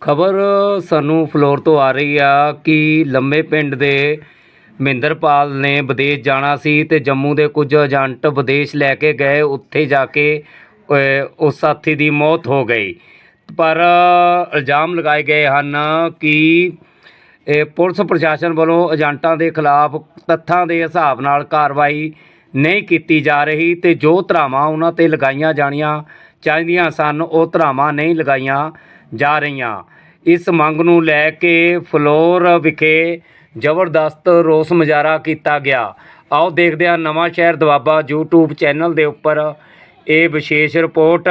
ਖਬਰ ਸਾਨੂੰ ਫਲੋਰ ਤੋਂ ਆ ਰਹੀ ਆ ਕਿ ਲੰਮੇ ਪਿੰਡ ਦੇ ਮਹਿੰਦਰਪਾਲ ਨੇ ਵਿਦੇਸ਼ ਜਾਣਾ ਸੀ ਤੇ ਜੰਮੂ ਦੇ ਕੁਝ ਏਜੰਟ ਵਿਦੇਸ਼ ਲੈ ਕੇ ਗਏ। ਉੱਥੇ ਜਾ ਕੇ ਉਸ ਸਾਥੀ ਦੀ ਮੌਤ ਹੋ ਗਈ। ਪਰ ਇਲਜ਼ਾਮ ਲਗਾਏ ਗਏ ਹਨ ਕਿ, ਇਹ ਪੁਲਿਸ ਪ੍ਰਸ਼ਾਸਨ ਵੱਲੋਂ ਏਜੰਟਾਂ ਦੇ ਖਿਲਾਫ ਤੱਥਾਂ ਦੇ ਹਿਸਾਬ ਨਾਲ ਕਾਰਵਾਈ ਨਹੀਂ ਕੀਤੀ ਜਾ ਰਹੀ ਤੇ ਜੋ ਧਰਾਵਾਂ ਉਹਨਾਂ ਤੇ ਲਗਾਈਆਂ ਜਾਣੀਆਂ ਚਾਹੀਦੀਆਂ ਸਨ, ਉਹ ਧਰਾਵਾਂ ਨਹੀਂ ਲਗਾਈਆਂ ਜਾ ਰਹੀਆਂ। ਇਸ ਮੰਗ ਨੂੰ ਲੈ ਕੇ ਫਲੋਰ ਵਿਖੇ ਜ਼ਬਰਦਸਤ ਰੋਸ ਮੁਜ਼ਾਹਰਾ ਕੀਤਾ ਗਿਆ। ਆਓ ਦੇਖਦੇ ਹਾਂ ਨਵਾਂ ਸ਼ਹਿਰ ਦਵਾਬਾ YouTube ਚੈਨਲ ਦੇ ਉੱਪਰ ਇਹ ਵਿਸ਼ੇਸ਼ ਰਿਪੋਰਟ।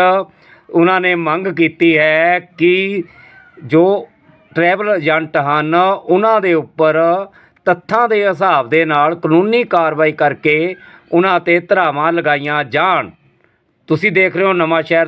ਉਹਨਾਂ ਨੇ ਮੰਗ ਕੀਤੀ ਹੈ ਕਿ ਜੋ ਟਰੈਵਲ ਏਜੰਟ ਹਨ, ਉਹਨਾਂ ਦੇ ਉੱਪਰ ਤੱਥਾਂ ਦੇ ਹਿਸਾਬ ਦੇ ਨਾਲ ਕਾਨੂੰਨੀ ਕਾਰਵਾਈ ਕਰਕੇ ਉਹਨਾਂ ਤੇ ਧਰਾਵਾਂ ਲਗਾਈਆਂ ਜਾਣ। ਤੁਸੀਂ ਦੇਖ ਰਹੇ ਹੋ ਨਵਾਂ ਸ਼ਹਿਰ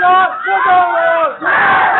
Lord, for the Lord!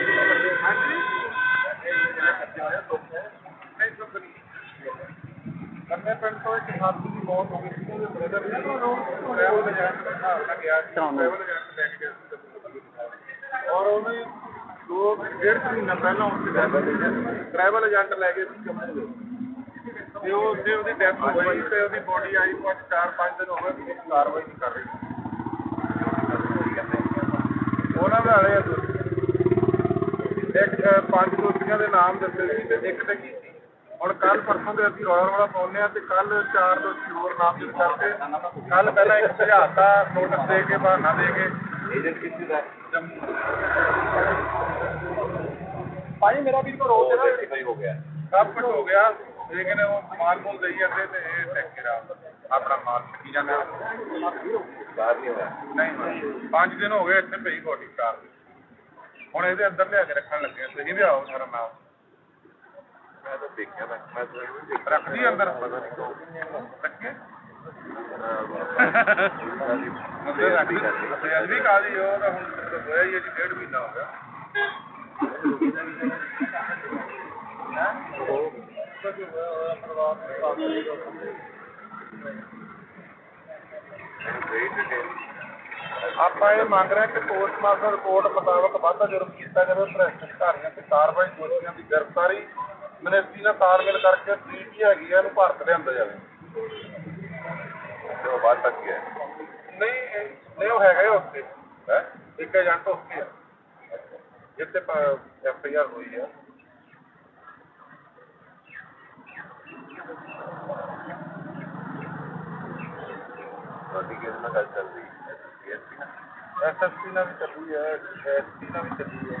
ਔਰ ਉਹਨੇ ਦੋ ਡੇਢ ਕੁ ਮਹੀਨਾ ਪਹਿਲਾਂ ਉਸ ਟਰੈਵਲ ਏਜੰਟ ਲੈ ਕੇ ਸੀ ਜੰਮੂ ਦੇ ਤੇ ਉਹ ਤੇ ਉਹਦੀ ਡੈਥ ਹੋ ਗਈ ਤੇ ਉਹਦੀ ਬੋਡੀ ਆਈ ਕੁਝ 4-5 ਦਿਨ ਹੋ ਗਏ ਵੀ ਕੋਈ ਕਾਰਵਾਈ ਨਹੀਂ ਕਰ ਰਹੀ। ਉਹਨਾਂ ਵਾਲੇ ਇੱਕ ਪੰਜ ਦੋਸ਼ੀਆਂ ਦੇ ਨਾਮ ਦਿੱਤੇ ਸੀ ਤੇ ਇੱਕ ਤੇ ਕੀਤੀ ਹੁਣ ਕੱਲ ਪਰਸੋਂ ਦੇ ਅਸੀਂ ਰੌਲਾ ਰੌਲਾ ਪਾਉਂਦੇ ਆ ਤੇ ਕੱਲ ਚਾਰ ਦੋਸ਼ੀ ਹੋਰ ਨਾਮਜ਼ਦ ਕਰਕੇ ਕੱਲ ਪਹਿਲਾਂ ਇੱਕ ਭਜਾਤਾ ਨੋਟਿਸ ਦੇ ਕੇ ਬਹਾਨਾ ਦੇ ਕੇ। ਏਜੰਟ ਕਿਸੇ ਦਾ ਭਾਈ ਮੇਰਾ ਵੀਰ ਕੋ ਰੋਕ ਦੇ ਸਹੀ ਹੋ ਗਿਆ। ਸਭ ਕੁਝ ਹੋ ਗਿਆ। ਲੇਕਿਨ ਉਹ ਮਾਲ ਮੂਲ ਦੇਈ ਜਾਂਦੇ ਤੇ ਇਹ ਟੈਕ ਕੇ ਆਪਣਾ ਮਾਲ ਕੀ ਜਾਂਦਾ। ਬਾਹਰ ਨਹੀਂ ਹੋਇਆ। ਨਹੀਂ ਹੋਇਆ। ਪੰਜ ਦਿਨ ਹੋ ਗਏ ਇੱਥੇ ਪਈ ਬੋਡੀ ਕਾਰ। ਹੁਣ ਇਹਦੇ ਅੰਦਰ ਲਿਆ ਕੇ ਰੱਖਣ ਲੱਗੇ। ਤੁਸੀਂ ਵੀ ਆਓ ਸਾਰਾ ਨਾਲ ਮੈਂ ਤਾਂ ਦੇਖਿਆ ਮੈਂ ਮੈਂ ਰੱਖਦੀ ਅੰਦਰ ਰੱਖੇ ਅੰਦਰ ਰੱਖਦੀ। ਤੇ ਅੱਜ ਵੀ ਕਾਦੀ ਉਹ ਤਾਂ ਹੁਣ ਤਾਂ ਹੋਇਆ ਹੀ ਹੈ ਜੀ ਡੇਢ ਮਹੀਨਾ ਹੋ ਗਿਆ। ਆਪਾਂ ਇਹ ਮੰਗ ਰਹੇ ਕਿ ਪੋਸਟਮਾਰਟਮ ਰਿਪੋਰਟ ਮੁਤਾਬਕ ਵਾਧਾ ਜੁਰਮ ਕੀਤਾ ਜਾਵੇ ਭ੍ਰਿਸ਼ਟ ਅਧਿਕਾਰੀਆਂ ਤੇ ਕਾਰਵਾਈ ਦੋਸ਼ੀਆਂ ਦੀ ਗ੍ਰਿਫਤਾਰੀ ਮਿਨਿਸਟਰੀ ਨਾਲ ਤਾਲਮੇਲ ਕਰਕੇ ਟ੍ਰੀਟੀ ਹੈਗੀ ਆ ਇਹਨੂੰ ਭਾਰਤ ਲਿਆਂਦਾ ਜਾਵੇ। ਜੋ ਬਾਤ ਤੱਕ ਹੈ ਨਹੀਂ, ਇਹ- ਨਹੀਂ, ਉਹ ਹੈਗਾ ਹੀ ਉੱਥੇ। ਹੈ? ਇੱਕ ਏਜੰਟ ਉੱਥੇ ਆ। ਜਿੱਥੇ ਐਫ ਆਈ ਆਰ ਹੋਈ ਆ। ਤੁਹਾਡੀ ਕਿਸ ਨਾਲ ਗੱਲ ਚੱਲ ਰਹੀ ਹੈ? ਐਸਐਸਪੀ ਨਾਲ ਵੀ ਚੱਲੀ ਹੈ ਐਸਪੀ ਨਾਲ ਵੀ ਚੱਲੀ ਹੈ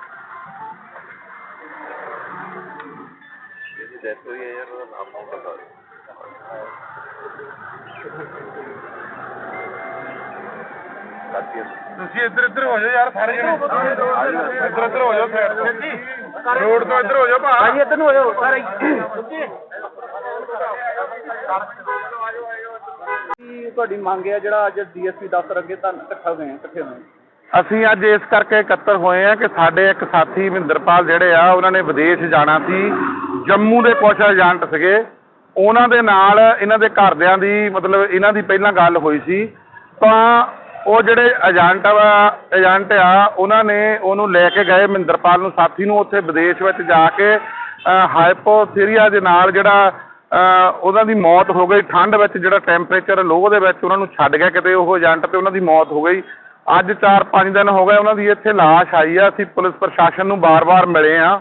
ਹੋਈ ਹੈ ਯਾਰ ਉਹਦਾ ਨਾਮ ਨਹੀਂ ਪਤਾ ਕਾਤੀ ਤੁਸੀਂ ਇੱਧਰ ਇੱਧਰ ਹੋ ਜਾਓ ਯਾਰ ਸਾਰੇ ਜਣੇ। ਇੱਧਰ ਇੱਧਰ ਹੋ ਜਾਓ ਸਾਈਡ ਤੇ। ਰੋਡ ਤੋਂ ਇੱਧਰ ਹੋ ਜਾਓ ਭਾ ਭਾਈ ਇੱਧਰ ਨੂੰ ਹੋ ਜਾਓ ਸਾਰੇ। ਤੁਹਾਡੀ ਮੰਗ ਹੈ ਜਿਹੜਾ ਅੱਜ ਡੀਐਸਪੀ ਦਫ਼ਤਰ ਅੱਗੇ ਤਾਂ ਇਕੱਠਾ ਹੋਏ ਆ ਇਕੱਠੇ ਹੋਏ ਅਸੀਂ ਅੱਜ ਇਸ ਕਰਕੇ ਇਕੱਤਰ ਹੋਏ ਆ ਕਿ ਸਾਡੇ ਇੱਕ ਸਾਥੀ ਮਹਿੰਦਰਪਾਲ ਜਿਹੜੇ ਆ ਉਹਨਾਂ ਨੇ ਵਿਦੇਸ਼ ਜਾਣਾ ਸੀ। ਜੰਮੂ ਦੇ ਕੁਝ ਏਜੰਟ ਸੀਗੇ। ਉਹਨਾਂ ਦੇ ਨਾਲ ਇਹਨਾਂ ਦੇ ਘਰਦਿਆਂ ਦੀ ਮਤਲਬ ਇਹਨਾਂ ਦੀ ਪਹਿਲਾਂ ਗੱਲ ਹੋਈ ਸੀ। ਤਾਂ ਉਹ ਜਿਹੜੇ ਏਜੰਟ ਆ ਏਜੰਟ ਆ ਉਹਨਾਂ ਨੇ ਉਹਨੂੰ ਲੈ ਕੇ ਗਏ ਮਹਿੰਦਰਪਾਲ ਨੂੰ। ਸਾਥੀ ਨੂੰ ਉੱਥੇ ਵਿਦੇਸ਼ ਵਿੱਚ ਜਾ ਕੇ ਹਾਈਪੋਥੀਰੀਆ ਦੇ ਨਾਲ ਜਿਹੜਾ ਅ, ਉਹਨਾਂ ਦੀ ਮੌਤ ਹੋ ਗਈ। ਠੰਡ ਵਿੱਚ ਜਿਹੜਾ ਟੈਂਪਰੇਚਰ ਲੋਅ ਦੇ ਵਿੱਚ ਉਹਨਾਂ ਨੂੰ ਛੱਡ ਗਿਆ ਕਿਤੇ ਉਹ ਏਜੰਟ ਤੇ ਉਹਨਾਂ ਦੀ ਮੌਤ ਹੋ ਗਈ। ਅੱਜ 4-5 ਦਿਨ ਹੋ ਗਏ ਉਹਨਾਂ ਦੀ ਇੱਥੇ ਲਾਸ਼ ਆਈ ਆ। ਅਸੀਂ ਪੁਲਿਸ ਪ੍ਰਸ਼ਾਸਨ ਨੂੰ ਬਾਰ-ਬਾਰ ਮਿਲੇ ਆ।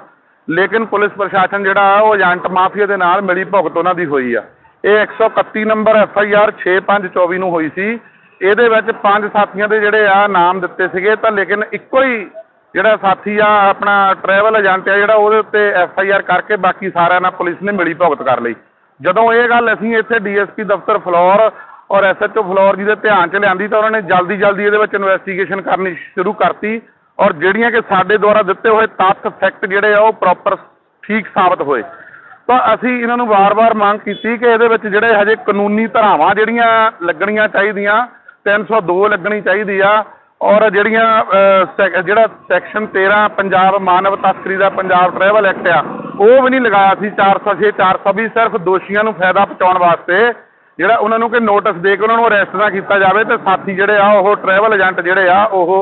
ਲੇਕਿਨ ਪੁਲਿਸ ਪ੍ਰਸ਼ਾਸਨ ਜਿਹੜਾ ਉਹ ਏਜੰਟ ਮਾਫੀਆ ਦੇ ਨਾਲ ਮਿਲੀ ਭੁਗਤ ਉਹਨਾਂ ਦੀ ਹੋਈ ਆ। ਇਹ 131 ਨੰਬਰ ਐਫ ਆਈ ਆਰ 6524 ਨੂੰ ਹੋਈ ਸੀ। ਇਹਦੇ ਵਿੱਚ ਪੰਜ ਸਾਥੀਆਂ ਦੇ ਜਿਹੜੇ ਆ, ਨਾਮ ਦਿੱਤੇ ਸੀਗੇ। ਤਾਂ ਲੇਕਿਨ ਇੱਕੋ ਹੀ ਜਿਹੜਾ ਸਾਥੀ ਆ, ਆਪਣਾ ਟਰੈਵਲ ਏਜੰਟ ਆ, ਜਿਹੜਾ ਉਹਦੇ ਉੱਤੇ ਐਫ ਆਈ ਆਰ ਕਰਕੇ ਬਾਕੀ ਸਾਰਿਆਂ ਨਾਲ ਪੁਲਿਸ ਨੇ ਮਿਲੀ ਭੁਗਤ ਕਰ ਲਈ। ਜਦੋਂ ਇਹ ਗੱਲ ਅਸੀਂ ਇੱਥੇ ਡੀਐਸਪੀ ਦਫ਼ਤਰ ਫਲੋਰ ਔਰ ਐਸਐਚਓ ਫਲੋਰ ਜੀ ਦੇ ਧਿਆਨ 'ਚ ਲਿਆਂਦੀ ਤਾਂ ਉਹਨਾਂ ਨੇ ਜਲਦੀ ਜਲਦੀ ਇਹਦੇ ਵਿੱਚ ਇਨਵੈਸਟੀਗੇਸ਼ਨ ਕਰਨੀ ਸ਼ੁਰੂ ਕਰਤੀ। ਔਰ ਜਿਹੜੀਆਂ ਕਿ ਸਾਡੇ ਦੁਆਰਾ ਦਿੱਤੇ ਹੋਏ ਤੱਥ ਫੈਕਟ ਜਿਹੜੇ ਆ ਉਹ ਪ੍ਰੋਪਰ ਠੀਕ ਸਾਬਤ ਹੋਏ। ਤਾਂ ਅਸੀਂ ਇਹਨਾਂ ਨੂੰ ਵਾਰ-ਵਾਰ ਮੰਗ ਕੀਤੀ ਕਿ ਇਹਦੇ ਵਿੱਚ ਜਿਹੜੇ ਹਜੇ ਕਾਨੂੰਨੀ ਧਾਰਾਵਾਂ ਜਿਹੜੀਆਂ ਲੱਗਣੀਆਂ ਚਾਹੀਦੀਆਂ 302 ਲੱਗਣੀ ਚਾਹੀਦੀ ਆ ਔਰ ਜਿਹੜੀਆਂ ਅਹ, ਜਿਹੜਾ ਸੈਕਸ਼ਨ 13 ਪੰਜਾਬ ਮਾਨਵ ਤਸਕਰੀ ਦਾ ਪੰਜਾਬ ਟਰੈਵਲ ਐਕਟ ਆ ਉਹ ਵੀ ਨਹੀਂ ਲਗਾਇਆ ਸੀ। 406 420 ਸਿਰਫ ਦੋਸ਼ੀਆਂ ਨੂੰ ਫਾਇਦਾ ਪਹੁੰਚਾਉਣ ਵਾਸਤੇ ਜਿਹੜਾ ਉਹਨਾਂ ਨੂੰ ਕਿ ਨੋਟਿਸ ਦੇ ਕੇ ਉਹਨਾਂ ਨੂੰ ਅਰੈਸਟ ਨਾ ਕੀਤਾ ਜਾਵੇ ਤੇ ਸਾਥੀ ਜਿਹੜੇ ਆ ਉਹ ਟਰੈਵਲ ਏਜੰਟ ਜਿਹੜੇ ਆ ਉਹ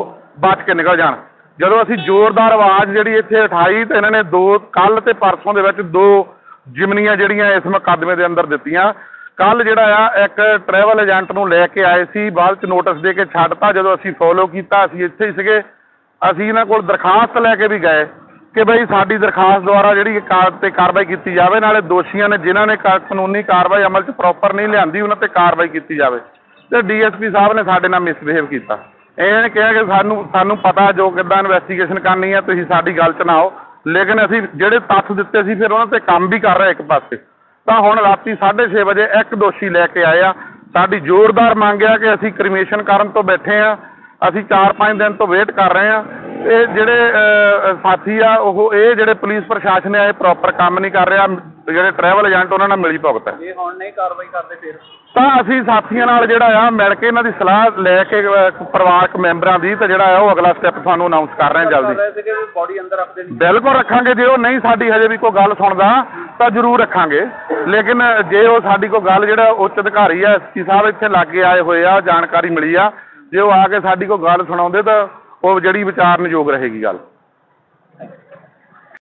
ਬਚ ਕੇ ਨਿਕਲ ਜਾਣ। ਜਦੋਂ ਅਸੀਂ ਜ਼ੋਰਦਾਰ ਆਵਾਜ਼ ਜਿਹੜੀ ਇੱਥੇ ਉਠਾਈ ਤੇ ਇਹਨਾਂ ਨੇ ਦੋ ਕੱਲ ਤੇ ਪਰਸੋਂ ਦੇ ਵਿੱਚ ਦੋ ਜਿਮਨੀਆਂ ਜਿਹੜੀਆਂ ਇਸ ਮੁਕੱਦਮੇ ਦੇ ਅੰਦਰ ਦਿੱਤੀਆਂ। ਕੱਲ ਜਿਹੜਾ ਆ, ਇੱਕ ਟਰੈਵਲ ਏਜੰਟ ਨੂੰ ਲੈ ਕੇ ਆਏ ਸੀ, ਬਾਅਦ ਚ ਨੋਟਿਸ ਦੇ ਕੇ ਛੱਡਤਾ, ਜਦੋਂ ਅਸੀਂ ਫੋਲੋ ਕੀਤਾ, ਅਸੀਂ ਇੱਥੇ ਹੀ ਸੀਗੇ। ਅਸੀਂ ਇਹਨਾਂ ਕੋਲ ਦਰਖਾਸਤ ਲੈ ਕੇ ਵੀ ਗਏ ਕਿ ਬਈ ਸਾਡੀ ਦਰਖਾਸਤ ਦੁਆਰਾ ਜਿਹੜੀ ਕਾਰ ਤੇ ਕਾਰਵਾਈ ਕੀਤੀ ਜਾਵੇ, ਨਾਲੇ ਦੋਸ਼ੀਆਂ ਨੇ ਜਿਨ੍ਹਾਂ ਨੇ ਕਾ- ਕਾਨੂੰਨੀ ਕਾਰਵਾਈ ਅਮਲ 'ਚ ਪ੍ਰੋਪਰ ਨਹੀਂ ਲਿਆਂਦੀ, ਉਹਨਾਂ ਤੇ ਕਾਰਵਾਈ ਕੀਤੀ ਜਾਵੇ। ਤੇ ਡੀਐਸਪੀ ਸਾਹਿਬ ਨੇ ਸਾਡੇ ਨਾਲ ਮਿਸਬਿਹੇਵ ਕੀਤਾ। ਇਹਨਾਂ ਨੇ ਕਿਹਾ ਕਿ ਸਾਨੂੰ ਸਾਨੂੰ ਪਤਾ ਜੋ ਕਿੱਦਾਂ ਇਨਵੈਸਟੀਗੇਸ਼ਨ ਕਰਨੀ ਹੈ ਤੁਸੀਂ ਸਾਡੀ ਗੱਲ 'ਚ ਨਾ ਆਓ। ਲੇਕਿਨ ਅਸੀਂ ਜਿਹੜੇ ਤੱਥ ਦਿੱਤੇ ਸੀ, ਫਿਰ ਉਹਨਾਂ ਤੇ ਕੰਮ ਵੀ ਕਰ ਰਹੇ ਇੱਕ ਪਾਸੇ। ਤਾਂ ਹੁਣ ਰਾਤੀ 6:30 ਵਜੇ ਇੱਕ ਦੋਸ਼ੀ ਲੈ ਕੇ ਆਏ ਆ। ਸਾਡੀ ਜ਼ੋਰਦਾਰ ਮੰਗ ਆ ਕਿ ਅਸੀਂ ਕ੍ਰਿਮੀਨੇਸ਼ਨ ਕਰਨ ਤੋਂ ਬੈਠੇ ਆ। ਅਸੀਂ 4-5 ਦਿਨ ਤੋਂ ਵੇਟ ਕਰ ਰਹੇ ਆ। ਇਹ ਜਿਹੜੇ ਅਹ, ਸਾਥੀ ਆ ਉਹ ਇਹ ਜਿਹੜੇ ਪੁਲਿਸ ਪ੍ਰਸ਼ਾਸਨ ਆ ਇਹ ਪ੍ਰੋਪਰ ਕੰਮ ਨਹੀਂ ਕਰ ਰਿਹਾ ਜਿਹੜੇ ਟਰੈਵਲ ਏਜੰਟ ਉਹਨਾਂ ਨਾਲ ਮਿਲੀ ਭੁਗਤ। ਹੈ ਜੇ ਹੁਣ ਨਹੀਂ ਕਾਰਵਾਈ ਕਰਦੇ ਫਿਰ? ਤਾਂ ਅਸੀਂ ਸਾਥੀਆਂ ਨਾਲ ਜਿਹੜਾ ਆ ਮਿਲ ਕੇ ਇਹਨਾਂ ਦੀ ਸਲਾਹ ਲੈ ਕੇ ਪਰਿਵਾਰਕ ਮੈਂਬਰਾਂ ਦੀ ਤੇ ਜਿਹੜਾ ਆ ਉਹ ਅਗਲਾ ਸਟੈਪ ਤੁਹਾਨੂੰ ਅਨਾਉਂਸ ਕਰ ਰਹੇ ਹਾਂ ਜਲਦੀ। ਬੋਡੀ ਅੰਦਰ ਬਿਲਕੁਲ ਰੱਖਾਂਗੇ ਜੇ ਉਹ ਨਹੀਂ ਸਾਡੀ ਹਜੇ ਵੀ ਕੋਈ ਗੱਲ ਸੁਣਦਾ ਤਾਂ ਜ਼ਰੂਰ ਰੱਖਾਂਗੇ। ਲੇਕਿਨ ਜੇ ਉਹ ਸਾਡੀ ਕੋਈ ਗੱਲ ਜਿਹੜਾ ਉੱਚ ਅਧਿਕਾਰੀ ਆ ਐਸਪੀ ਸਾਹਿਬ ਇੱਥੇ ਲਾਗੇ ਆਏ ਹੋਏ ਆ ਜਾਣਕਾਰੀ ਮਿਲੀ ਆ ਜੇ ਉਹ ਆ ਕੇ ਸਾਡੀ ਕੋਈ ਗੱਲ ਸੁਣਾਉਂਦੇ ਤਾਂ ਉਹ ਜਿਹੜੀ ਵਿਚਾਰਨਯੋਗ ਰਹੇਗੀ ਗੱਲ।